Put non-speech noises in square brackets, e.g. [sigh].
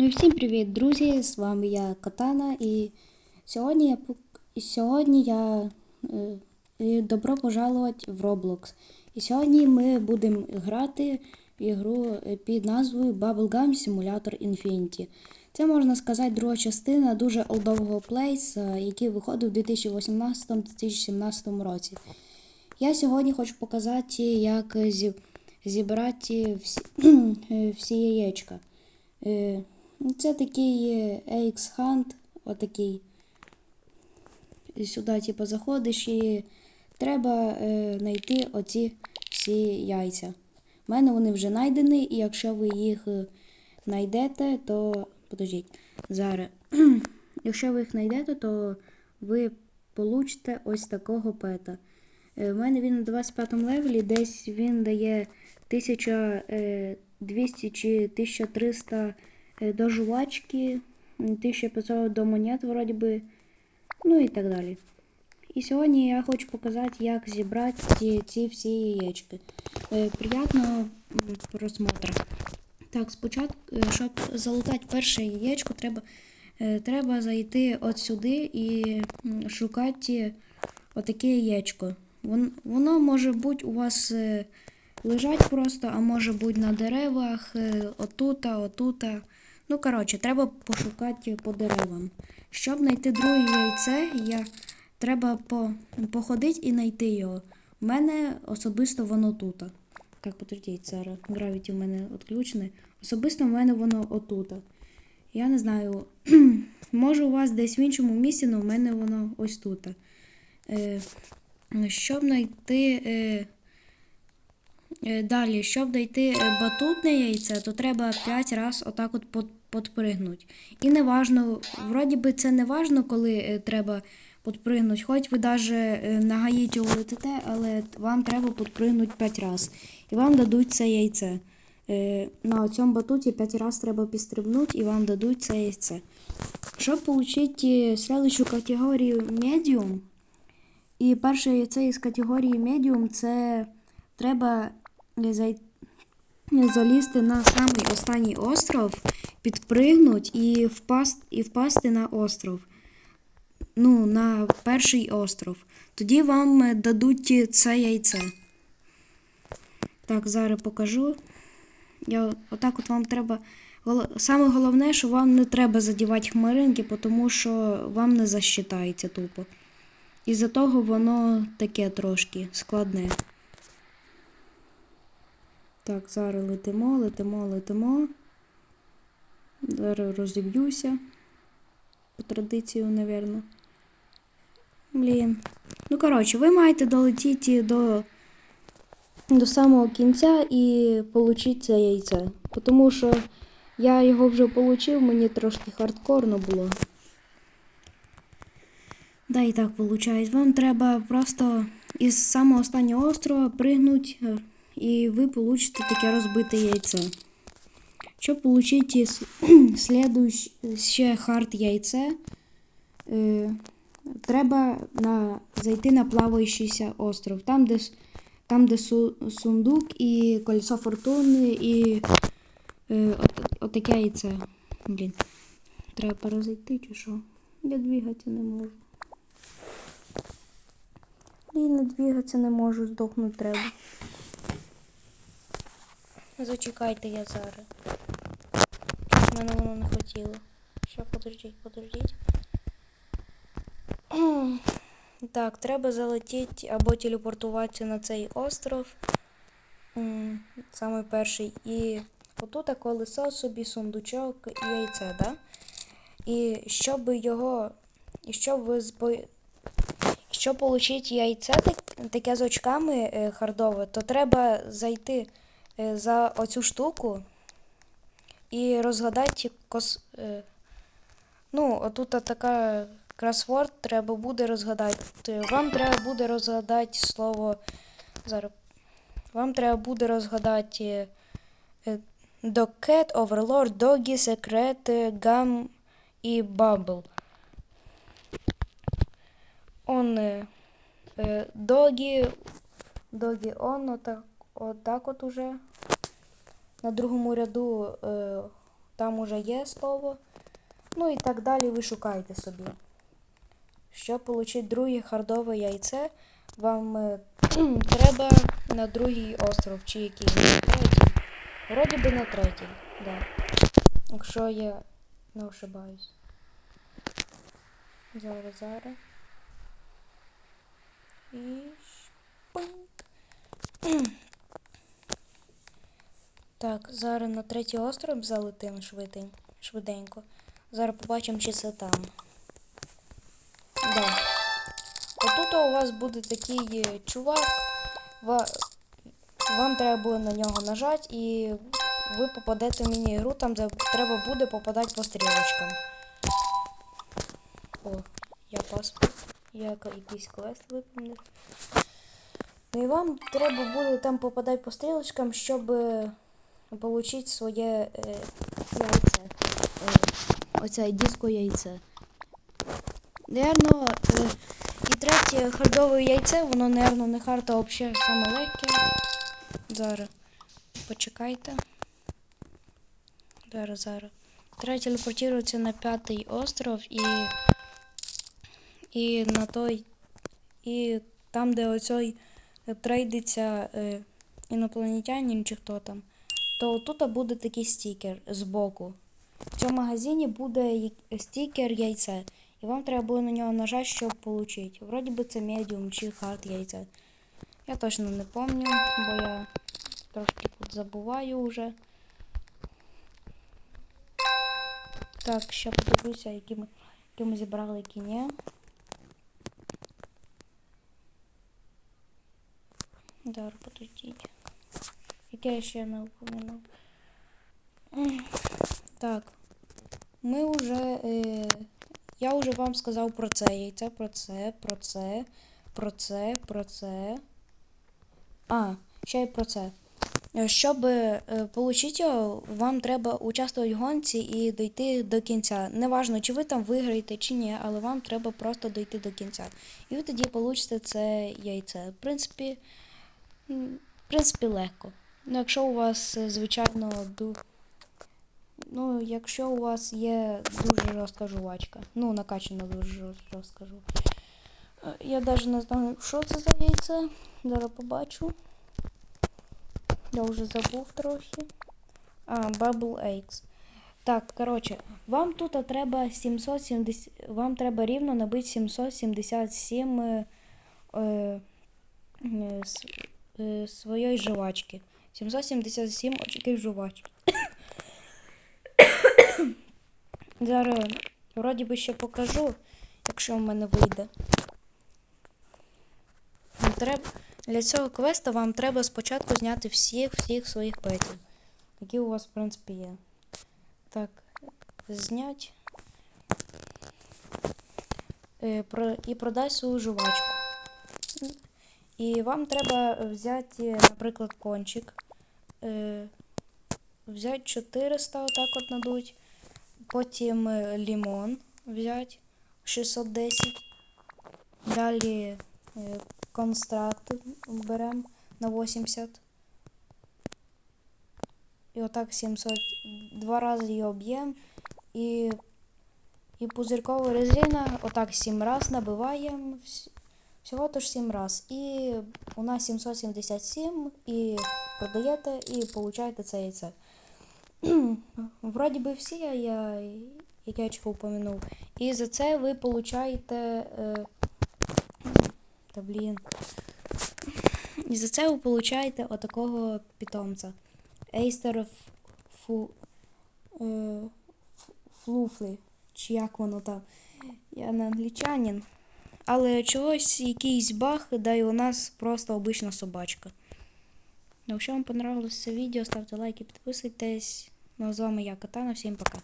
Ну і всім привіт, друзі! З вами я Катана, і сьогодні я і сьогодні я е, і добро пожаловать в Roblox. І сьогодні ми будемо грати в ігру е, під назвою Bubblegum Simulator Infinity. Це можна сказати друга частина дуже олдового плейса, який виходив у 2018-2017 році. Я сьогодні хочу показати, як зібрати всі, [clears throat] всі яєчка. Ну, Це такий е, AX Hunt, отакий. І Сюди, типу, заходиш і треба е, знайти оці всі яйця. У мене вони вже знайдені, і якщо ви їх е, знайдете, то. Подождіть, зараз. [clears throat] якщо ви їх знайдете, то ви получите ось такого пета. Е, У мене він на 25 левелі, десь він дає 1200 чи 1300 е, до жувачки, м, 1500 до монет, вроді би, ну і так далі. І сьогодні я хочу показати, як зібрати ці, ці всі яєчки. Е, Приятного просмотру. Так, спочатку, е, щоб залутати перше яєчко, треба, е, треба зайти от сюди і шукати отаке яєчко. Воно може бути у вас е, лежать просто, а може бути на деревах, е, отута, отута. Ну, коротше, треба пошукати по деревам. Щоб знайти друге яйце, я, треба по, походити і знайти його. У мене особисто воно тут. Так, подождіть, зараз гравіті в мене відключене. Особисто в мене воно отута. Я не знаю, [clears throat] може у вас десь в іншому місці, але в мене воно ось тут. Е, щоб знайти. Е, е, далі, щоб знайти е, батутне яйце, то треба 5 разів отак от подпригнути. І не важно, вроді би це не важно, коли е, треба подпригнути. Хоч ви навіть на гаїті улетите, але вам треба подпригнути 5 разів. І вам дадуть це яйце. Е, На цьому батуті 5 разів треба підстрибнути і вам дадуть це яйце. Щоб отримати следующу категорію Medium, і перше яйце із категорії Medium це треба зай- залізти на самий останній остров, підпригнути і впасти, і впасти на остров. Ну, на перший остров. Тоді вам е, дадуть це яйце. Так, зараз покажу. Я, отак от вам треба. Саме головне, що вам не треба задівати хмаринки, тому що вам не засчитається тупо. Із-за того воно таке трошки складне. Так, зараз летимо, летимо, летимо. Зараз розіб'юся. По традицію, напевно. Блін. Ну, коротше, ви маєте долетіти до, до самого кінця і отримати це яйце. Тому що я його вже отримав, мені трошки хардкорно було. Да, і так виходить. Вам треба просто із самого останнього острова пригнути, е, і ви получите таке розбите яйце. Щоб отримати слідуще хард яйце, е, треба на, зайти на плаваючийся остров. Там, де, там, де су, сундук і кольцо фортуни, і е, от, отаке яйце. Блін. Треба перезайти чи що? Я двигатися не можу. Блін, не двигатися не можу, здохнути треба. Зачекайте я зараз. Мене воно не хотіло. Що, подождіть, подождіть. Так, треба залетіти або телепортуватися на цей остров. Саме перший. І отут колесо собі, сундучок і яйце, да? І щоб його. І щоб ви збо- щоб отримати яйце таке з очками е, хардове, то треба зайти е, за оцю штуку і розгадати кос. Е, ну, отут така кросворд треба буде розгадати. Вам треба буде розгадати слово. Зараз. Вам треба буде розгадати е, Dogcat, Overlord, Doggy, Secret, е, і Bubble. Он е, е, Догі, Догі он отак, отак от уже. На другому ряду е, там уже є слово. Ну і так далі ви шукаєте собі. Щоб отримати друге хардове яйце, вам е, [clears throat] треба на другий остров, чи який третій. Вроді би на третій, да. Якщо я не ошибаюсь. Зараз, зараз. І шпинк. Так, зараз на третій остров швидень, швиденько. Зараз побачимо, чи це там. Да. Отут у вас буде такий е, чувак. Вам треба буде на нього нажати і ви попадете в міні-ігру, там де треба буде попадати по стрілочкам. О, я паспорт. Я якийсь квест виповнив. Ну і вам треба буде там попадати по стрілочкам, щоб отримати своє е, яйце. Е, оце диско яйце. Наверно, е, і третє хардове яйце, воно, наверно, не харта, а взагалі саме легке. Зараз. Почекайте. Зараз, зараз. Треба телепортуватися на п'ятий остров і. І на той. І там, де оцей трейдиться е, інопланетянин чи хто там, то тут буде такий стікер збоку. В цьому магазині буде стікер яйце. І вам треба буде на нього нажати, щоб отримати. Вроді би це медіум чи хард яйце. Я точно не пам'ятаю, бо я трошки тут забуваю вже. Так, ще подивлюся, які ми, які ми зібрали, які ні. Зараз подождіть. Яке я ще не упомянув. Так. Ми вже. Е, я вже вам сказав про це яйце, про це, про це, про це, про це. А, ще й про це. Е, Щоб е, отримати його, вам треба участвувати в гонці і дійти до кінця. Неважно, чи ви там виграєте, чи ні, але вам треба просто дійти до кінця. І ви тоді получите це яйце. В принципі, в принципі, легко. Ну, якщо у вас, е, звичайно, ду... Ну, якщо у вас є дуже жорстка жувачка. Ну, накачана дуже жорст- жорстка жувачка. Е, Я навіть не знаю, що це за яйце. Зараз побачу. Я вже забув трохи. А, Bubble Eggs. Так, коротше, вам тут треба 770. Вам треба рівно набити 777 е, е, е, своєї жвачки. 777 очків жвачки. Зараз вроді би ще покажу, якщо в мене вийде. Треба, для цього квесту вам треба спочатку зняти всіх всіх своїх петів, які у вас, в принципі, є. Так, знять. Е, і продай свою жувачку. І вам треба взяти, наприклад, кончик. Е, взяти 400, отак от надуть. Потім е, лимон взяти 610. Далі е, констракт беремо на 80. І отак 700. Два рази її об'єм. І, і пузиркова резина отак 7 раз набиваємо. Вс- Всього то ж 7 раз. І у нас 777 і продаєте, і получаєте це яйце. [clears throat] Вроді би всі, я, я очко упомянув. І за це ви получаєте. Е, та блін. І за це ви получаєте отакого питомця. Ейстер фу, е, флуфли. Чи як воно там? Я не англічанин. Але чогось якийсь баг, да і у нас просто обична собачка. Якщо вам понравилось це відео, ставте лайки, підписуйтесь. Ну, а з вами я, Катана. Всім пока.